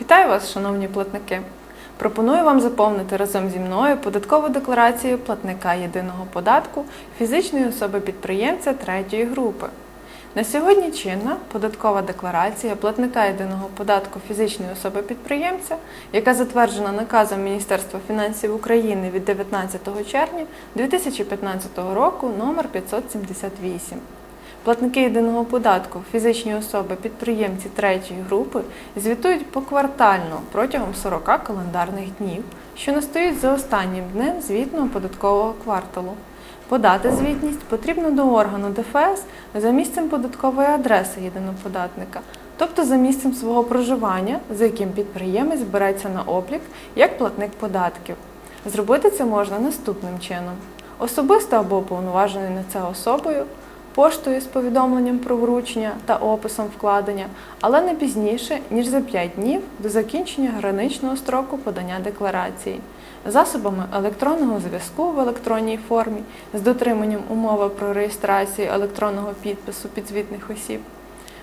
Вітаю вас, шановні платники! Пропоную вам заповнити разом зі мною податкову декларацію платника єдиного податку фізичної особи підприємця третьої групи. На сьогодні чинна податкова декларація платника єдиного податку фізичної особи підприємця, яка затверджена наказом Міністерства фінансів України від 19 червня 2015 року номер 578. Платники єдиного податку, фізичні особи, підприємці третьої групи звітують поквартально протягом 40 календарних днів, що настають за останнім днем звітного податкового кварталу. Подати звітність потрібно до органу ДФС за місцем податкової адреси єдиноподатника, тобто за місцем свого проживання, за яким підприємець береться на облік як платник податків. Зробити це можна наступним чином: особисто або уповноважений на це особою, поштою з повідомленням про вручення та описом вкладення, але не пізніше, ніж за 5 днів до закінчення граничного строку подання декларації, засобами електронного зв'язку в електронній формі з дотриманням умови про реєстрацію електронного підпису підзвітних осіб.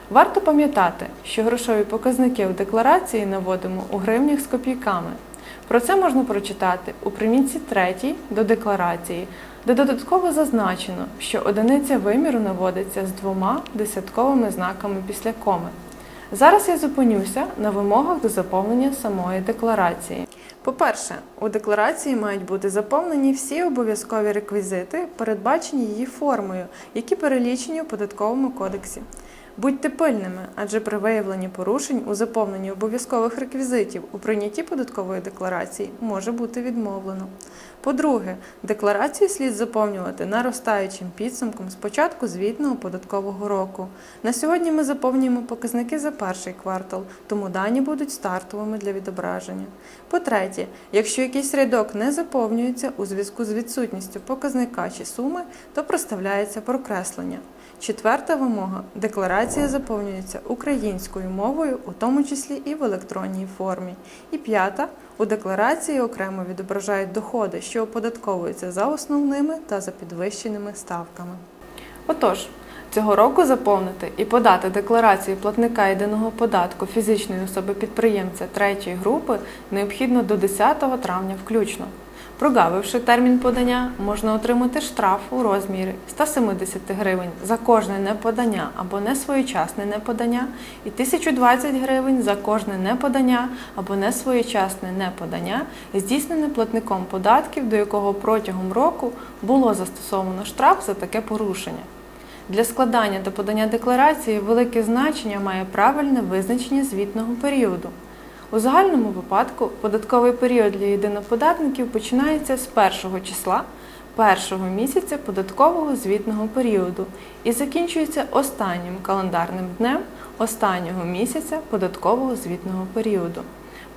Варто пам'ятати, що грошові показники в декларації наводимо у гривнях з копійками. Про це можна прочитати у примітці 3 до декларації, де додатково зазначено, що одиниця виміру наводиться з двома десятковими знаками після коми. Зараз я зупинюся на вимогах до заповнення самої декларації. По-перше, у декларації мають бути заповнені всі обов'язкові реквізити, передбачені її формою, які перелічені у податковому кодексі. Будьте пильними, адже при виявленні порушень у заповненні обов'язкових реквізитів у прийнятті податкової декларації може бути відмовлено. По-друге, декларацію слід заповнювати наростаючим підсумком з початку звітного податкового року. На сьогодні ми заповнюємо показники за перший квартал, тому дані будуть стартовими для відображення. По-третє, якщо якийсь рядок не заповнюється у зв'язку з відсутністю показника чи суми, то проставляється прокреслення. Четверта вимога декларація заповнюється українською мовою, у тому числі і в електронній формі. І п'ята у декларації окремо відображають доходи, що оподатковуються за основними та за підвищеними ставками. Отож, цього року заповнити і подати декларацію платника єдиного податку фізичної особи підприємця третьої групи необхідно до 10 травня включно. Прогавивши термін подання, можна отримати штраф у розмірі 170 гривень за кожне неподання або несвоєчасне неподання і 1020 гривень за кожне неподання або несвоєчасне неподання, здійснене платником податків, до якого протягом року було застосовано штраф за таке порушення. Для складання та подання декларації велике значення має правильне визначення звітного періоду. У загальному випадку податковий період для єдиноподатників починається з 1 числа першого місяця податкового звітного періоду і закінчується останнім календарним днем останнього місяця податкового звітного періоду.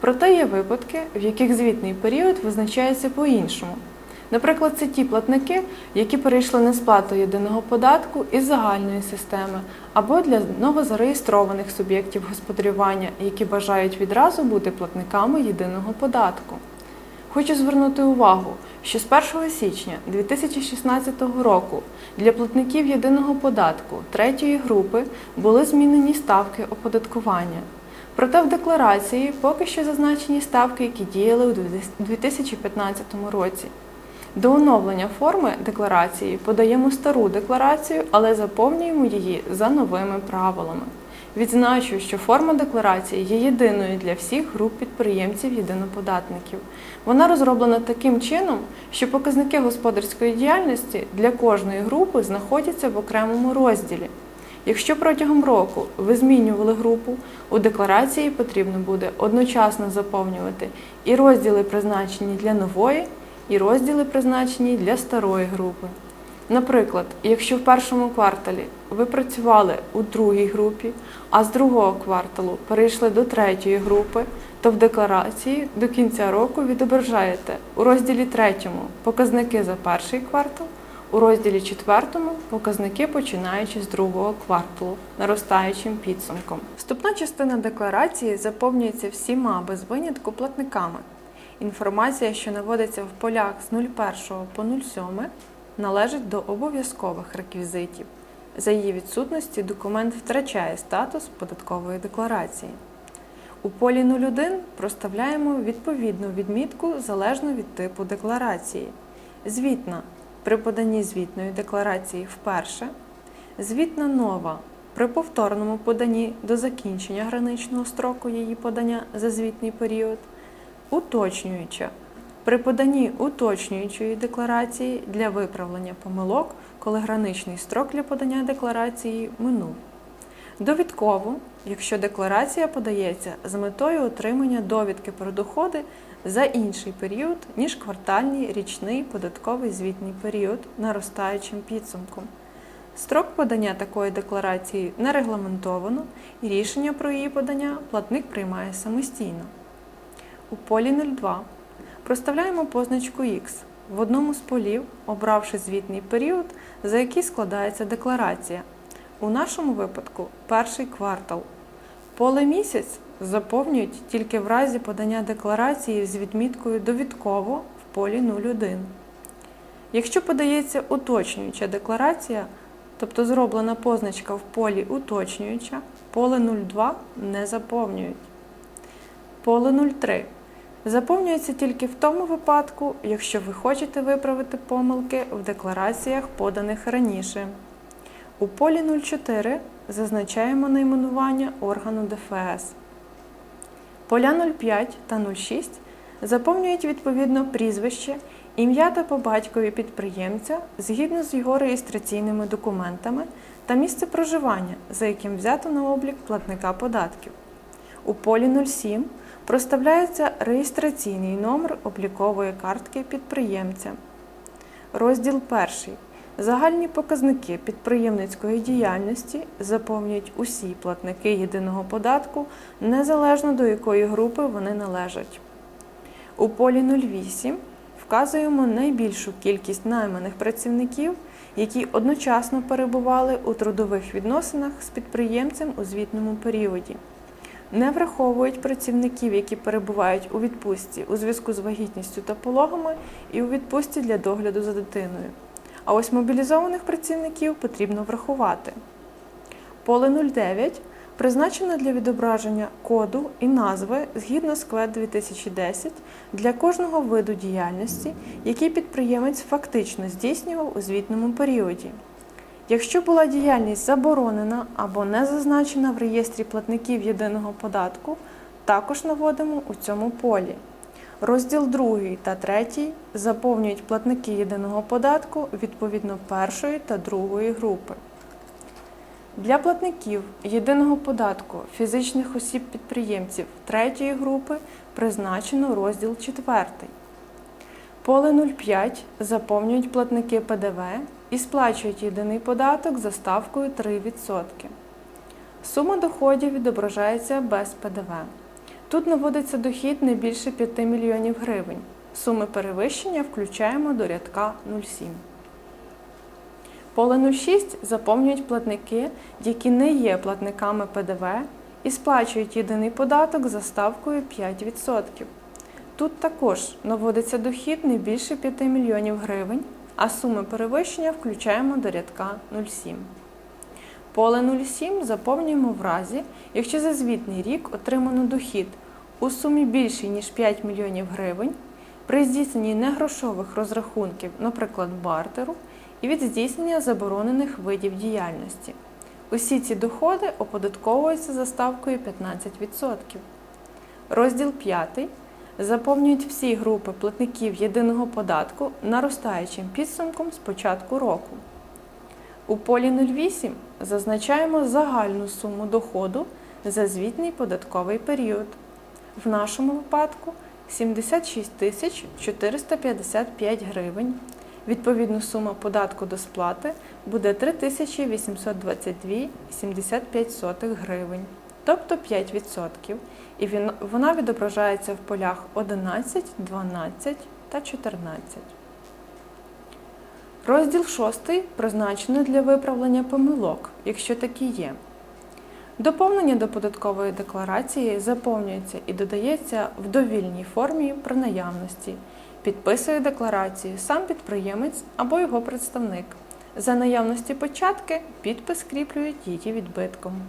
Проте є випадки, в яких звітний період визначається по-іншому. Наприклад, це ті платники, які перейшли на сплату єдиного податку із загальної системи, або для новозареєстрованих суб'єктів господарювання, які бажають відразу бути платниками єдиного податку. Хочу звернути увагу, що з 1 січня 2016 року для платників єдиного податку третьої групи були змінені ставки оподаткування. Проте в декларації поки що зазначені ставки, які діяли у 2015 році. До оновлення форми декларації подаємо стару декларацію, але заповнюємо її за новими правилами. Відзначу, що форма декларації є єдиною для всіх груп підприємців єдиноподатників. Вона розроблена таким чином, що показники господарської діяльності для кожної групи знаходяться в окремому розділі. Якщо протягом року ви змінювали групу, у декларації потрібно буде одночасно заповнювати і розділи призначені для нової і розділи призначені для старої групи. Наприклад, якщо в першому кварталі ви працювали у другій групі, а з другого кварталу перейшли до третьої групи, то в декларації до кінця року відображаєте у розділі третьому показники за перший квартал, у розділі четвертому показники починаючи з другого кварталу, наростаючим підсумком. Вступна частина декларації заповнюється всіма без винятку платниками. Інформація, що наводиться в полях з 01 по 07, належить до обов'язкових реквізитів. За її відсутності документ втрачає статус податкової декларації. У полі 01 проставляємо відповідну відмітку залежно від типу декларації. Звітна при поданні звітної декларації вперше, звітна нова при повторному поданні до закінчення граничного строку її подання за звітний період, уточнююча при поданні уточнюючої декларації для виправлення помилок, коли граничний строк для подання декларації минув. Довідково, якщо декларація подається з метою отримання довідки про доходи за інший період, ніж квартальний річний податковий звітний період наростаючим підсумком. Строк подання такої декларації не регламентовано і рішення про її подання платник приймає самостійно. У полі 02 проставляємо позначку X в одному з полів, обравши звітний період, за який складається декларація. У нашому випадку перший квартал. Поле місяць заповнюють тільки в разі подання декларації з відміткою довідково в полі 01. Якщо подається уточнююча декларація, тобто зроблена позначка в полі уточнююча, поле 02 не заповнюють. Поле 03 заповнюється тільки в тому випадку, якщо ви хочете виправити помилки в деклараціях, поданих раніше. У полі 04 зазначаємо найменування органу ДФС. Поля 05 та 06 заповнюють відповідно прізвище, ім'я та по батькові підприємця згідно з його реєстраційними документами та місце проживання, за яким взято на облік платника податків. У полі 07 проставляється реєстраційний номер облікової картки підприємця. Розділ 1. Загальні показники підприємницької діяльності заповнюють усі платники єдиного податку, незалежно до якої групи вони належать. У полі 08 вказуємо найбільшу кількість найманих працівників, які одночасно перебували у трудових відносинах з підприємцем у звітному періоді. Не враховують працівників, які перебувають у відпустці у зв'язку з вагітністю та пологами і у відпустці для догляду за дитиною. А ось мобілізованих працівників потрібно врахувати. Поле 09 призначено для відображення коду і назви згідно з КВЕД 2010 для кожного виду діяльності, який підприємець фактично здійснював у звітному періоді. Якщо була діяльність заборонена або не зазначена в реєстрі платників єдиного податку, також наводимо у цьому полі. Розділ 2 та 3 заповнюють платники єдиного податку відповідно першої та другої групи. Для платників єдиного податку фізичних осіб-підприємців третьої групи призначено розділ 4. Поле 05 заповнюють платники ПДВ і сплачують єдиний податок за ставкою 3%. Сума доходів відображається без ПДВ. Тут наводиться дохід не більше 5 мільйонів гривень. Суми перевищення включаємо до рядка 0,7. Поле 06 заповнюють платники, які не є платниками ПДВ і сплачують єдиний податок за ставкою 5%. Тут також наводиться дохід не більше 5 мільйонів гривень, а суми перевищення включаємо до рядка 0,7. Поле 07 заповнюємо в разі, якщо за звітний рік отримано дохід у сумі більшій, ніж 5 мільйонів гривень, при здійсненні негрошових розрахунків, наприклад, бартеру, і від здійснення заборонених видів діяльності. Усі ці доходи оподатковуються за ставкою 15%. Розділ 5 заповнюють всі групи платників єдиного податку наростаючим підсумком з початку року. У полі 08 зазначаємо загальну суму доходу за звітний податковий період. В нашому випадку 76 тисяч 455 гривень. Відповідно, сума податку до сплати буде 3822,75 гривень, тобто 5%. І він- вона відображається в полях 11, 12 та 14. Розділ 6 призначено для виправлення помилок, якщо такі є. Доповнення до податкової декларації заповнюється і додається в довільній формі при наявності. Підписує декларацію сам підприємець або його представник. За наявності початки підпис скріплюють її відбитком.